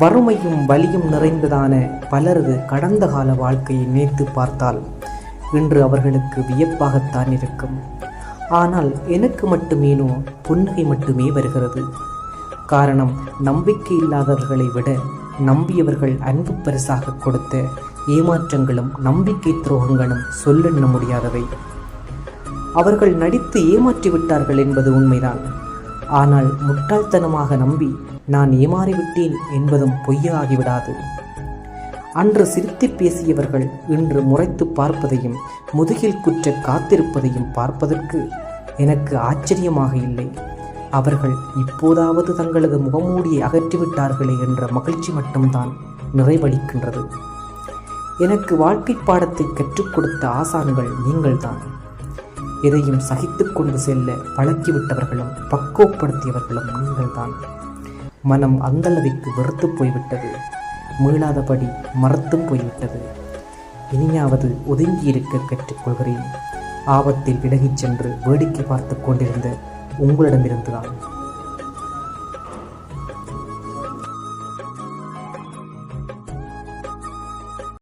வறுமையும் வலியும் நிறைந்ததான பலரது கடந்த கால வாழ்க்கையை நினைத்து பார்த்தால் இன்று அவர்களுக்கு வியப்பாகத்தான் இருக்கும். ஆனால் எனக்கு மட்டுமேனோ புன்னகை மட்டுமே வருகிறது. காரணம் நம்பிக்கை இல்லாதவர்களை விட நம்பியவர்கள் அன்பு பரிசாக கொடுத்த ஏமாற்றங்களும் நம்பிக்கை துரோகங்களும் சொல்லெண்ண முடியாதவை. அவர்கள் நடித்து ஏமாற்றி விட்டார்கள் என்பது உண்மைதான். ஆனால் முட்டாள்தனமாக நம்பி நான் ஏமாறிவிட்டேன் என்பதும் பொய்யாகிவிடாது. அன்று சிரித்து பேசியவர்கள் இன்று முறைத்து பார்ப்பதையும் முதுகில் குற்ற காத்திருப்பதையும் பார்ப்பதற்கு எனக்கு ஆச்சரியமாக இல்லை. அவர்கள் இப்போதாவது தங்களது முகமூடியை அகற்றிவிட்டார்களே என்ற மகிழ்ச்சி மட்டும்தான் நிறைவளிக்கின்றது. எனக்கு வாழ்க்கை பாடத்தை கற்றுக் கொடுத்த ஆசான்கள் நீங்கள்தான். எதையும் சகித்து கொண்டு செல்ல பழக்கிவிட்டவர்களும் பக்குவப்படுத்தியவர்களும் நீங்கள்தான். மனம் அந்தளவிற்கு வெறுத்து போய்விட்டது. மீளாதபடி மறத்தும் போய்விட்டது. இனியாவது ஒதுங்கி இருக்க கற்றுக்கொள்கிறேன் ஆபத்தில் விலகிச் சென்று வேடிக்கை பார்த்து கொண்டிருந்த உங்களிடமிருந்துதான்.